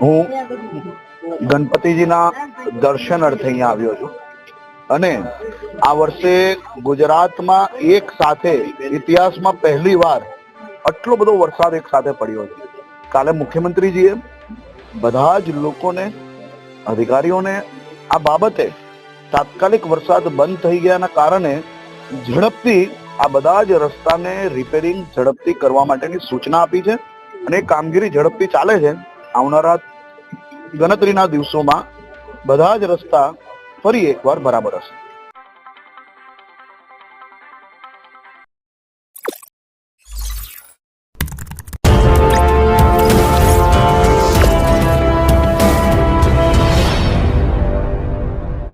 હું ગણપતિજીના દર્શન અર્થે અહીંયા આવ્યો છું. અને આ વર્ષે ગુજરાતમાં એક સાથે, ઇતિહાસમાં પહેલી વાર આટલો બધો વરસાદ એક સાથે પડ્યો છે. કાલે મુખ્યમંત્રીજીએ બધા જ લોકોને, અધિકારીઓને આ બાબતે તાત્કાલિક વરસાદ બંધ થઈ ગયાના કારણે ઝડપથી આ બધા જ રસ્તાને રિપેરિંગ ઝડપથી કરવા માટેની સૂચના આપી છે. અને એ કામગીરી ઝડપથી ચાલે છે. આવનારા ગણતરીના દિવસોમાં બધા જ રસ્તા ફરી એકવાર બરાબર હશે.